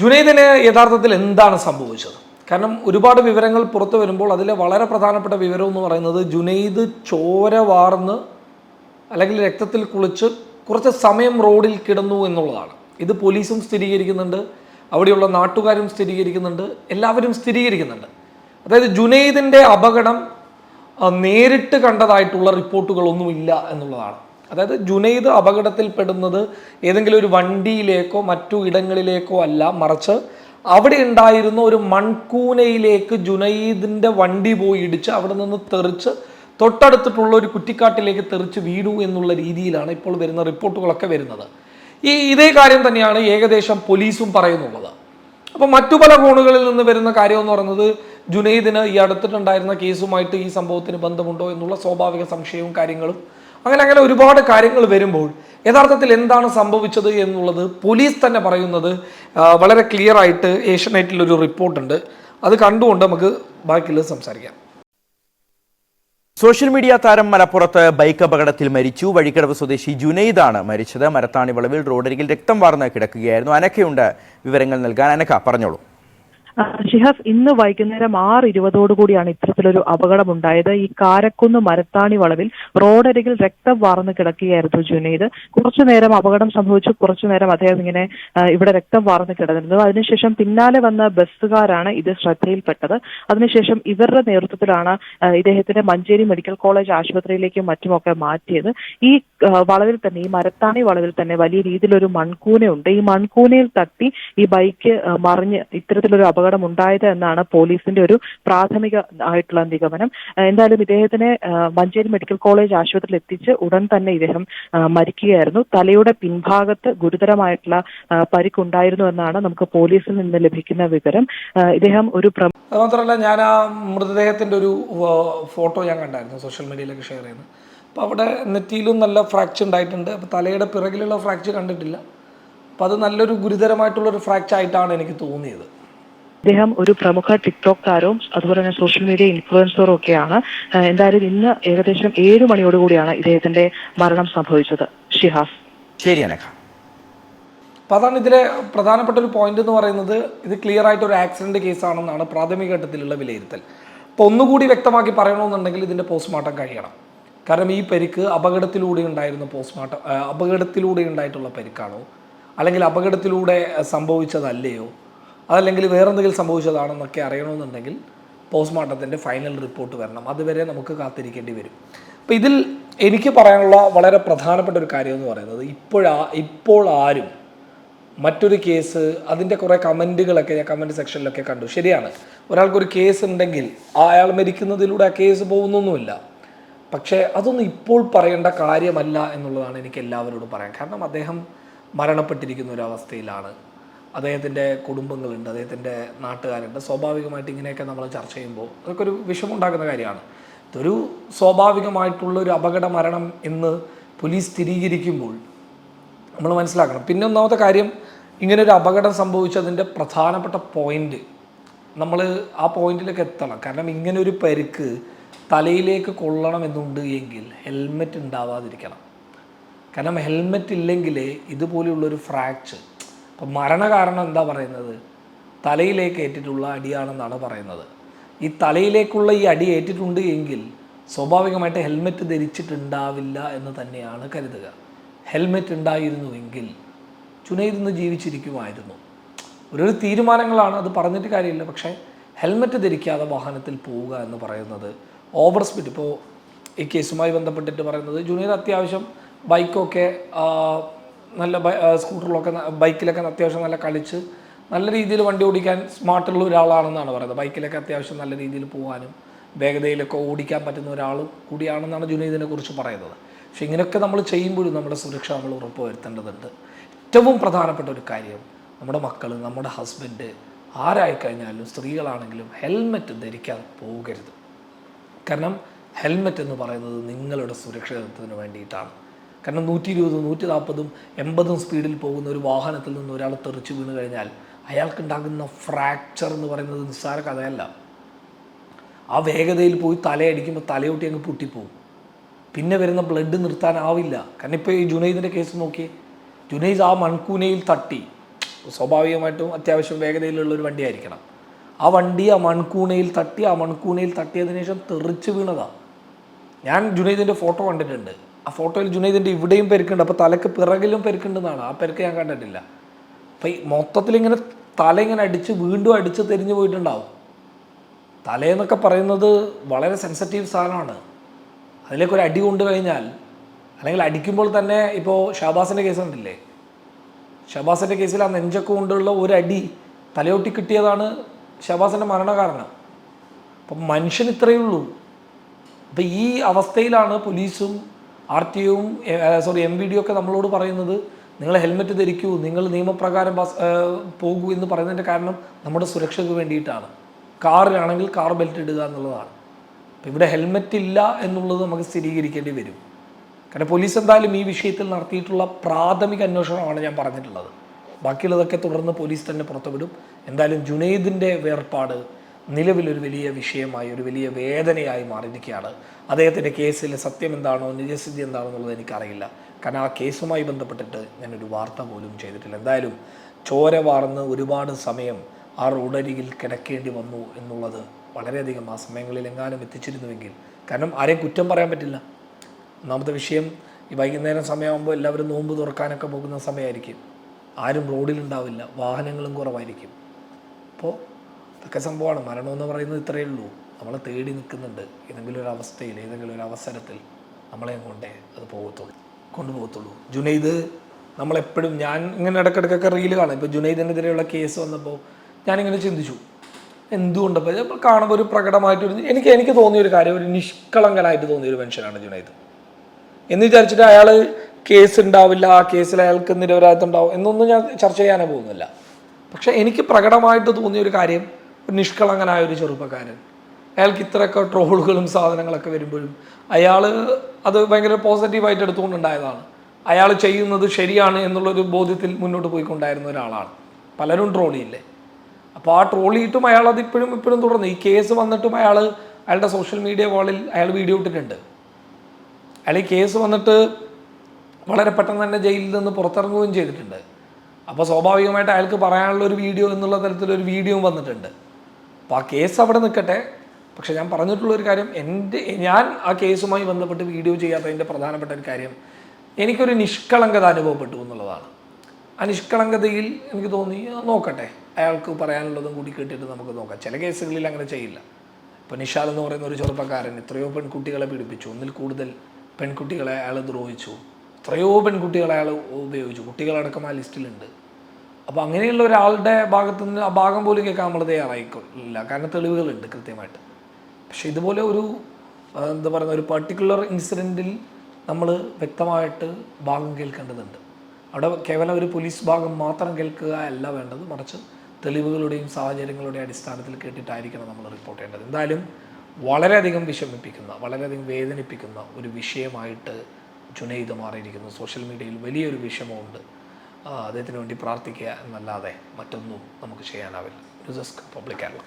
ജുനൈദിന് യഥാർത്ഥത്തിൽ എന്താണ് സംഭവിച്ചത്? കാരണം ഒരുപാട് വിവരങ്ങൾ പുറത്തു വരുമ്പോൾ അതിലെ വളരെ പ്രധാനപ്പെട്ട വിവരം എന്ന് പറയുന്നത് ജുനൈദ് ചോര വാർന്ന് അല്ലെങ്കിൽ രക്തത്തിൽ കുളിച്ച് കുറച്ച് സമയം റോഡിൽ കിടന്നു എന്നുള്ളതാണ്. ഇത് പോലീസും സ്ഥിരീകരിക്കുന്നുണ്ട് അവിടെയുള്ള നാട്ടുകാരും സ്ഥിരീകരിക്കുന്നുണ്ട് എല്ലാവരും സ്ഥിരീകരിക്കുന്നുണ്ട്. അതായത് ജുനൈദിന്റെ അപകടം നേരിട്ട് കണ്ടതായിട്ടുള്ള റിപ്പോർട്ടുകളൊന്നുമില്ല എന്നുള്ളതാണ്. അതായത് ജുനൈദ് അപകടത്തിൽപ്പെടുന്നത് ഏതെങ്കിലും ഒരു വണ്ടിയിലേക്കോ മറ്റു ഇടങ്ങളിലേക്കോ അല്ല മറിച്ച് അവിടെ ഉണ്ടായിരുന്ന ഒരു മൺകൂനയിലേക്ക് ജുനൈദിന്റെ വണ്ടി പോയി ഇടിച്ച് അവിടെ നിന്ന് തെറിച്ച് തൊട്ടടുത്തിട്ടുള്ള ഒരു കുറ്റിക്കാട്ടിലേക്ക് തെറിച്ച് വീണു എന്നുള്ള രീതിയിലാണ് ഇപ്പോൾ വരുന്ന റിപ്പോർട്ടുകളൊക്കെ വരുന്നത്. ഈ ഇതേ കാര്യം തന്നെയാണ് ഏകദേശം പോലീസും പറയുന്നുള്ളത്. അപ്പോൾ മറ്റു പല കോണുകളിൽ നിന്ന് വരുന്ന കാര്യം എന്ന് പറയുന്നത് ജുനൈദിന് ഈ അടുത്തിട്ടുണ്ടായിരുന്ന കേസുമായിട്ട് ഈ സംഭവത്തിന് ബന്ധമുണ്ടോ എന്നുള്ള സ്വാഭാവിക സംശയവും കാര്യങ്ങളും അങ്ങനെ അങ്ങനെ ഒരുപാട് കാര്യങ്ങൾ വരുമ്പോൾ യഥാർത്ഥത്തിൽ എന്താണ് സംഭവിച്ചത് എന്നുള്ളത് പോലീസ് തന്നെ പറയുന്നത് വളരെ ക്ലിയർ ആയിട്ട് ഏഷ്യനെറ്റിൽ ഒരു റിപ്പോർട്ടുണ്ട് അത് കണ്ടുകൊണ്ട് നമുക്ക് ബാക്കിയുള്ളത് സംസാരിക്കാം. സോഷ്യൽ മീഡിയ താരം മലപ്പുറത്ത് ബൈക്ക് അപകടത്തിൽ മരിച്ചു. വഴിക്കടവ് സ്വദേശി ജുനൈദ് ആണ് മരിച്ചത്. മരത്താണി വളവിൽ റോഡരികിൽ രക്തം വാർന്ന് കിടക്കുകയായിരുന്നു. അനക്കയുണ്ട് വിവരങ്ങൾ നൽകാൻ. അനക്ക പറഞ്ഞോളൂ. ഷിഹാസ് ഇന്ന് വൈകുന്നേരം ആറ് ഇരുപതോടുകൂടിയാണ് ഇത്തരത്തിലൊരു അപകടമുണ്ടായത്. ഈ കാരക്കുന്ന് മരത്താണി വളവിൽ റോഡരികിൽ രക്തം വാർന്ന് കിടക്കുകയായിരുന്നു ജുനൈദ്. കുറച്ചു നേരം അപകടം സംഭവിച്ചു. കുറച്ചു നേരം അദ്ദേഹം ഇങ്ങനെ ഇവിടെ രക്തം വാർന്ന് കിടന്നിരുന്നു അതിനുശേഷം പിന്നാലെ വന്ന ബസ്സുകാരാണ് ഇത് ശ്രദ്ധയിൽപ്പെട്ടത്. അതിനുശേഷം ഇവരുടെ നേതൃത്വത്തിലാണ് ഇദ്ദേഹത്തിന്റെ മഞ്ചേരി മെഡിക്കൽ കോളേജ് ആശുപത്രിയിലേക്കും മറ്റുമൊക്കെ മാറ്റിയത്. ഈ വളവിൽ തന്നെ ഈ മരത്താണി വളവിൽ തന്നെ വലിയ രീതിയിലൊരു മൺകൂനയുണ്ട്. ഈ മൺകൂനയിൽ തട്ടി ഈ ബൈക്ക് മറിഞ്ഞ് ഇത്തരത്തിലൊരു അപകടം ഉണ്ടായത് എന്നാണ് പോലീസിന്റെ ഒരു പ്രാഥമിക ആയിട്ടുള്ള നിഗമനം. എന്തായാലും ഇദ്ദേഹത്തിനെ മഞ്ചേരി മെഡിക്കൽ കോളേജ് ആശുപത്രിയിൽ എത്തിച്ച് ഉടൻ തന്നെ ഇദ്ദേഹം മരിക്കുകയായിരുന്നു. തലയുടെ പിൻഭാഗത്ത് ഗുരുതരമായിട്ടുള്ള പരിക്കുണ്ടായിരുന്നു എന്നാണ് നമുക്ക് പോലീസിൽ നിന്ന് ലഭിക്കുന്ന വിവരം. ഇദ്ദേഹം ഒരു മാത്രമല്ല ഞാൻ ആ മൃതദേഹത്തിന്റെ ഒരു ഫോട്ടോ ഞാൻ കണ്ടായിരുന്നു സോഷ്യൽ മീഡിയയിലൊക്കെ ഷെയർ ചെയ്യുന്നത്. അപ്പോൾ അവിടെ നെറ്റിയിലും നല്ല ഫ്രാക്ചർ ഉണ്ടായിട്ടുണ്ട്. അപ്പോൾ തലയുടെ പിറകിലുള്ള ഫ്രാക്ചർ കണ്ടിട്ടില്ല. അപ്പോൾ അത് നല്ലൊരു ഗുരുതരമായിട്ടുള്ളൊരു ഫ്രാക്ചർ ആയിട്ടാണ് എനിക്ക് തോന്നിയത്. ഇദ്ദേഹം ഒരു പ്രമുഖ ടിക്ടോക്ക് താരവും അതുപോലെ തന്നെ സോഷ്യൽ മീഡിയ ഇൻഫ്ലുവൻസറും ഒക്കെയാണ്. എന്തായാലും ഇന്ന് ഏകദേശം ഏഴ് മണിയോടുകൂടിയാണ് ഇദ്ദേഹത്തിന്റെ മരണം സംഭവിച്ചത്. ഷിഹാസ്. ശരി അപ്പോൾ അതാണ് ഇതിലെ പ്രധാനപ്പെട്ട ഒരു പോയിന്റ് എന്ന് പറയുന്നത്. ഇത് ക്ലിയർ ആയിട്ട് ഒരു ആക്സിഡന്റ് കേസാണെന്നാണ് പ്രാഥമിക ഘട്ടത്തിലുള്ള വിലയിരുത്തൽ. അപ്പോൾ ഒന്നുകൂടി വ്യക്തമാക്കി പറയണമെന്നുണ്ടെങ്കിൽ ഇതിന്റെ പോസ്റ്റ്മോർട്ടം കഴിയണം. കാരണം ഈ പരിക്ക് അപകടത്തിലൂടെ ഉണ്ടായിരുന്ന പോസ്റ്റ്മോർട്ടം അപകടത്തിലൂടെ ഉണ്ടായിട്ടുള്ള പരിക്കാണോ? അല്ലെങ്കിൽ അപകടത്തിലൂടെ സംഭവിച്ചതല്ലയോ? അതല്ലെങ്കിൽ വേറെന്തെങ്കിലും സംഭവിച്ചതാണെന്നൊക്കെ അറിയണമെന്നുണ്ടെങ്കിൽ പോസ്റ്റ്മോർട്ടത്തിന്റെ ഫൈനൽ റിപ്പോർട്ട് വരണം. അതുവരെ നമുക്ക് കാത്തിരിക്കേണ്ടി വരും. അപ്പോൾ ഇതിൽ എനിക്ക് പറയാനുള്ള വളരെ പ്രധാനപ്പെട്ട ഒരു കാര്യം എന്ന് പറയുന്നത് ഇപ്പോഴാ ഇപ്പോൾ ആരും മറ്റൊരു കേസ് അതിന്റെ കുറേ കമന്റുകളൊക്കെ ഞാൻ കമന്റ് സെക്ഷനിലൊക്കെ കണ്ടു. ശരിയാണ്. ഒരാൾക്കൊരു കേസ് ഉണ്ടെങ്കിൽ അയാൾ മരിക്കുന്നതിലൂടെ ആ കേസ് പോകുന്നൊന്നുമില്ല. പക്ഷേ അതൊന്നും ഇപ്പോൾ പറയേണ്ട കാര്യമല്ല എന്നുള്ളതാണ് എനിക്ക് എല്ലാവരോടും പറയാൻ കാരണം അദ്ദേഹം മരണപ്പെട്ടിരിക്കുന്ന ഒരു അവസ്ഥയിലാണ്. അദ്ദേഹത്തിന്റെ കുടുംബങ്ങളുണ്ട് അദ്ദേഹത്തിന്റെ നാട്ടുകാരുണ്ട്. സ്വാഭാവികമായിട്ട് ഇങ്ങനെയൊക്കെ നമ്മൾ ചർച്ച ചെയ്യുമ്പോൾ അതൊക്കെ ഒരു വിഷമമുണ്ടാക്കുന്ന കാര്യമാണ്. ഇതൊരു സ്വാഭാവികമായിട്ടുള്ള ഒരു അപകട മരണം എന്ന് പോലീസ് സ്ഥിരീകരിക്കുമ്പോൾ നമ്മൾ മനസ്സിലാക്കണം. പിന്നെ ഒന്നാമത്തെ കാര്യം ഇങ്ങനെ ഒരു അപകടം സംഭവിച്ചതിന്റെ പ്രധാനപ്പെട്ട പോയിന്റ് നമ്മൾ ആ പോയിന്റിലേക്ക് എത്തണം. കാരണം ഇങ്ങനെ ഒരു പരിക്ക് തലയിലേക്ക് കൊള്ളണമെന്നുണ്ട് എങ്കിൽ ഹെൽമെറ്റ് ഉണ്ടാവാതിരിക്കണം. കാരണം ഹെൽമെറ്റ് ഇല്ലെങ്കിൽ ഇതുപോലെയുള്ളൊരു ഫ്രാക്ചർ അപ്പം മരണകാരണം എന്താ പറയുന്നത്? തലയിലേക്ക് ഏറ്റിട്ടുള്ള അടിയാണെന്നാണ് പറയുന്നത്. ഈ തലയിലേക്കുള്ള ഈ അടി ഏറ്റിട്ടുണ്ട് എങ്കിൽ സ്വാഭാവികമായിട്ട് ഹെൽമെറ്റ് ധരിച്ചിട്ടുണ്ടാവില്ല എന്ന് തന്നെയാണ് കരുതുക. ഹെൽമെറ്റ് ഉണ്ടായിരുന്നുവെങ്കിൽ ചുനയിരുന്ന് ജീവിച്ചിരിക്കുമായിരുന്നു. ഒരു തീരുമാനങ്ങളാണ് അത് പറഞ്ഞിട്ട് കാര്യമില്ല. പക്ഷേ ഹെൽമെറ്റ് ധരിക്കാതെ വാഹനത്തിൽ പോവുക എന്ന് പറയുന്നത് ഓവർ സ്പീഡ് ഇപ്പോൾ ഈ കേസുമായി ബന്ധപ്പെട്ടിട്ട് പറയുന്നത് ജുനൈദ് അത്യാവശ്യം ബൈക്കൊക്കെ നല്ല സ്കൂട്ടറിലൊക്കെ ബൈക്കിലൊക്കെ അത്യാവശ്യം നല്ല കളിച്ച് നല്ല രീതിയിൽ വണ്ടി ഓടിക്കാൻ സ്മാർട്ടുള്ള ഒരാളാണെന്നാണ് പറയുന്നത്. ബൈക്കിലൊക്കെ അത്യാവശ്യം നല്ല രീതിയിൽ പോകാനും വേഗതയിലൊക്കെ ഓടിക്കാൻ പറ്റുന്ന ഒരാൾ കൂടിയാണെന്നാണ് ജുനീദിനെ കുറിച്ച് പറയുന്നത്. പക്ഷെ ഇങ്ങനെയൊക്കെ നമ്മൾ ചെയ്യുമ്പോഴും നമ്മുടെ സുരക്ഷ നമ്മൾ ഉറപ്പുവരുത്തേണ്ടതുണ്ട്. ഏറ്റവും പ്രധാനപ്പെട്ട ഒരു കാര്യം നമ്മുടെ മക്കൾ നമ്മുടെ ഹസ്ബൻഡ് ആരായി കഴിഞ്ഞാലും സ്ത്രീകളാണെങ്കിലും ഹെൽമെറ്റ് ധരിക്കാതെ പോകരുത്. കാരണം ഹെൽമെറ്റ് എന്ന് പറയുന്നത് നിങ്ങളുടെ സുരക്ഷിതത്വത്തിന് വേണ്ടിയിട്ടാണ്. കാരണം നൂറ്റി ഇരുപതും നൂറ്റി നാൽപ്പതും എൺപതും സ്പീഡിൽ പോകുന്ന ഒരു വാഹനത്തിൽ നിന്ന് ഒരാൾ തെറിച്ച് വീണ് കഴിഞ്ഞാൽ അയാൾക്കുണ്ടാകുന്ന ഫ്രാക്ചർ എന്ന് പറയുന്നത് നിസ്സാര കഥയല്ല. ആ വേഗതയിൽ പോയി തലയടിക്കുമ്പോൾ തലയൊട്ടി അങ്ങ് പൊട്ടിപ്പോവും. പിന്നെ വരുന്ന ബ്ലഡ് നിർത്താനാവില്ല കാരണം ഇപ്പോൾ ഈ ജുനൈദിന്റെ കേസ് നോക്കിയേ. ജുനൈദ് ആ മൺകൂനയിൽ തട്ടി. സ്വാഭാവികമായിട്ടും അത്യാവശ്യം വേഗതയിലുള്ള ഒരു വണ്ടി ആയിരിക്കണം ആ വണ്ടി ആ മൺകൂണയിൽ തട്ടി ആ മൺകൂണയിൽ തട്ടിയതിനു ശേഷം തെറിച്ച് വീണതാണ് ഞാൻ ജുനൈദിന്റെ ഫോട്ടോ കണ്ടിട്ടുണ്ട്. ആ ഫോട്ടോയിൽ ജുനൈദിന്റെ ഇവിടെയും പെരുക്കുണ്ട്. അപ്പോൾ തലക്ക് പിറകിലും പെരുക്കുണ്ടെന്നാണ്. ആ പെരുക്ക് ഞാൻ കണ്ടിട്ടില്ല. അപ്പം ഈ മൊത്തത്തിൽ ഇങ്ങനെ തല ഇങ്ങനെ അടിച്ച് വീണ്ടും അടിച്ച് തെരിഞ്ഞു പോയിട്ടുണ്ടാവും. തലയെന്നൊക്കെ പറയുന്നത് വളരെ സെൻസിറ്റീവ് സാധനമാണ്. അതിലേക്ക് ഒരു അടി കൊണ്ടു കഴിഞ്ഞാൽ അല്ലെങ്കിൽ അടിക്കുമ്പോൾ തന്നെ ഇപ്പോൾ ഷാബാസിന്റെ കേസ് കണ്ടില്ലേ? ഷബാസിന്റെ കേസിൽ ആ നെഞ്ചൊക്കെ കൊണ്ടുള്ള ഒരു അടി തലയോട്ടി കിട്ടിയതാണ് ഷബാസിന്റെ മരണകാരണം. അപ്പം മനുഷ്യൻ ഇത്രയേ ഉള്ളൂ. അപ്പം ഈ അവസ്ഥയിലാണ് പോലീസും ആർ ടി ഒയും സോറി എം വി ഡി ഒക്കെ നമ്മളോട് പറയുന്നത് നിങ്ങൾ ഹെൽമെറ്റ് ധരിക്കൂ നിങ്ങൾ നിയമപ്രകാരം ബസ് പോകൂ എന്ന് പറയുന്നതിന്റെ കാരണം നമ്മുടെ സുരക്ഷയ്ക്ക് വേണ്ടിയിട്ടാണ്. കാറിലാണെങ്കിൽ കാർ ബെൽറ്റ് ഇടുക എന്നുള്ളതാണ്. അപ്പം ഇവിടെ ഹെൽമെറ്റ് ഇല്ല എന്നുള്ളത് നമുക്ക് സ്ഥിരീകരിക്കേണ്ടി വരും. കാരണം പോലീസ് എന്തായാലും ഈ വിഷയത്തിൽ നടത്തിയിട്ടുള്ള പ്രാഥമിക അന്വേഷണമാണ് ഞാൻ പറഞ്ഞിട്ടുള്ളത്. ബാക്കിയുള്ളതൊക്കെ തുടർന്ന് പോലീസ് തന്നെ പുറത്തുവിടും. എന്തായാലും ജുനൈദിന്റെ വേർപാട് നിലവിലൊരു വലിയ വിഷയമായി ഒരു വലിയ വേദനയായി മാറിയിരിക്കുകയാണ്. അദ്ദേഹത്തിന്റെ കേസിൽ സത്യം എന്താണോ നിജസ്ഥിതി എന്താണോ എന്നുള്ളത് എനിക്കറിയില്ല. കാരണം ആ കേസുമായി ബന്ധപ്പെട്ടിട്ട് ഞാനൊരു വാർത്ത പോലും ചെയ്തിട്ടില്ല. എന്തായാലും ചോര വാർന്ന് ഒരുപാട് സമയം ആ റോഡരികിൽ കിടക്കേണ്ടി വന്നു എന്നുള്ളത് വളരെയധികം ആ സമയങ്ങളിൽ എങ്ങാനും എത്തിച്ചിരുന്നുവെങ്കിൽ കാരണം ആരെയും കുറ്റം പറയാൻ പറ്റില്ല. ഒന്നാമത്തെ വിഷയം ഈ വൈകുന്നേരം സമയമാകുമ്പോൾ എല്ലാവരും നോമ്പ് തുറക്കാനൊക്കെ പോകുന്ന സമയമായിരിക്കും. ആരും റോഡിലുണ്ടാവില്ല വാഹനങ്ങളും കുറവായിരിക്കും. അപ്പോൾ ഇതൊക്കെ സംഭവമാണ്. മരണം എന്ന് പറയുന്നത് ഇത്രയേ ഉള്ളൂ. നമ്മളെ തേടി നിൽക്കുന്നുണ്ട്. ഏതെങ്കിലും ഒരു അവസ്ഥയിൽ ഏതെങ്കിലും ഒരു അവസരത്തിൽ നമ്മളെ കൊണ്ടേ അത് പോകത്തുള്ളൂ കൊണ്ടുപോകത്തുള്ളൂ. ജുനൈദ് നമ്മളെപ്പോഴും ഞാൻ ഇങ്ങനെ ഇടയ്ക്കിടയ്ക്കൊക്കെ റീൽ കാണാം. ഇപ്പോൾ ജുനൈദിനെതിരെയുള്ള കേസ് വന്നപ്പോൾ ഞാനിങ്ങനെ ചിന്തിച്ചു. എന്തുകൊണ്ടപ്പോൾ ഇപ്പോൾ കാണുമ്പോൾ ഒരു പ്രകടമായിട്ടൊരു എനിക്ക് എനിക്ക് തോന്നിയ ഒരു കാര്യം ഒരു നിഷ്കളങ്കനായിട്ട് തോന്നിയ ഒരു മനുഷ്യനാണ് ജുനൈദ്. എന്ന് വിചാരിച്ചിട്ട് അയാൾ കേസ് ഉണ്ടാവില്ല ആ കേസിൽ അയാൾക്ക് നിരപരാധിത്വം ഉണ്ടാവും എന്നൊന്നും ഞാൻ ചർച്ച ചെയ്യാനേ പോകുന്നില്ല. പക്ഷേ എനിക്ക് പ്രകടമായിട്ട് തോന്നിയ ഒരു കാര്യം നിഷ്കളങ്കനായ ഒരു ചെറുപ്പക്കാരൻ. അയാൾക്ക് ഇത്രയൊക്കെ ട്രോളുകളും സാധനങ്ങളൊക്കെ വരുമ്പോഴും അയാൾ അത് ഭയങ്കര പോസിറ്റീവായിട്ട് എടുത്തുകൊണ്ടുണ്ടായതാണ്. അയാൾ ചെയ്യുന്നത് ശരിയാണ് എന്നുള്ളൊരു ബോധ്യത്തിൽ മുന്നോട്ട് പോയിക്കൊണ്ടായിരുന്ന ഒരാളാണ്. പലരും ട്രോളിയില്ലേ അപ്പോൾ ആ ട്രോളിയിട്ടും അയാൾ അത് ഇപ്പോഴും ഇപ്പോഴും തുടർന്നു. ഈ കേസ് വന്നിട്ടും അയാൾ അയാളുടെ സോഷ്യൽ മീഡിയ വാളിൽ അയാൾ വീഡിയോ ഇട്ടിട്ടുണ്ട്. അയാൾ ഈ കേസ് വന്നിട്ട് വളരെ പെട്ടെന്ന് തന്നെ ജയിലിൽ നിന്ന് പുറത്തിറങ്ങുകയും ചെയ്തിട്ടുണ്ട്. അപ്പോൾ സ്വാഭാവികമായിട്ട് അയാൾക്ക് പറയാനുള്ള ഒരു വീഡിയോ എന്നുള്ള തരത്തിലൊരു വീഡിയോയും വന്നിട്ടുണ്ട്. അപ്പോൾ ആ കേസ് അവിടെ നിൽക്കട്ടെ. പക്ഷെ ഞാൻ പറഞ്ഞിട്ടുള്ള ഒരു കാര്യം എന്റെ ഞാൻ ആ കേസുമായി ബന്ധപ്പെട്ട് വീഡിയോ ചെയ്യാത്തതിന്റെ പ്രധാനപ്പെട്ട ഒരു കാര്യം എനിക്കൊരു നിഷ്കളങ്കത അനുഭവപ്പെട്ടു എന്നുള്ളതാണ്. ആ നിഷ്കളങ്കതയിൽ എനിക്ക് തോന്നി നോക്കട്ടെ. അയാൾക്ക് പറയാനുള്ളതും കൂടി കേട്ടിട്ട് നമുക്ക് നോക്കാം. ചില കേസുകളിൽ അങ്ങനെ ചെയ്യില്ല. ഇപ്പോൾ നിഷാൽ എന്ന് പറയുന്ന ഒരു ചെറുപ്പക്കാരൻ എത്രയോ പെൺകുട്ടികളെ പീഡിപ്പിച്ചു. ഒന്നിൽ കൂടുതൽ പെൺകുട്ടികളെ അയാൾ ദ്രോഹിച്ചു. എത്രയോ പെൺകുട്ടികളെ അയാൾ ഉപയോഗിച്ചു. കുട്ടികളടക്കം ആ ലിസ്റ്റിലുണ്ട്. അപ്പോൾ അങ്ങനെയുള്ള ഒരാളുടെ ഭാഗത്ത് നിന്ന് ആ ഭാഗം പോലും കേൾക്കാൻ നമ്മൾ തയ്യാറായിക്കൊള്ളില്ല കാരണം തെളിവുകളുണ്ട് കൃത്യമായിട്ട്. പക്ഷേ ഇതുപോലെ ഒരു എന്താ പറയുക ഒരു പർട്ടിക്കുലർ ഇൻസിഡന്റിൽ നമ്മൾ വ്യക്തമായിട്ട് ഭാഗം കേൾക്കേണ്ടതുണ്ട്. അവിടെ കേവലം ഒരു പോലീസ് ഭാഗം മാത്രം കേൾക്കുക അല്ല വേണ്ടത്. മറിച്ച് തെളിവുകളുടെയും സാഹചര്യങ്ങളുടെയും അടിസ്ഥാനത്തിൽ കേട്ടിട്ടായിരിക്കണം നമ്മൾ റിപ്പോർട്ട് ചെയ്യേണ്ടത്. എന്തായാലും വളരെയധികം വിഷമിപ്പിക്കുന്ന വളരെയധികം വേദനിപ്പിക്കുന്ന ഒരു വിഷയമായിട്ട് ജുനൈദ് മാറിയിരിക്കുന്നു. സോഷ്യൽ മീഡിയയിൽ വലിയൊരു വിഷമമുണ്ട്. അദ്ദേഹത്തിന് വേണ്ടി പ്രാർത്ഥിക്കുക എന്നല്ലാതെ മറ്റൊന്നും നമുക്ക് ചെയ്യാനാവില്ല. News desk public Kerala.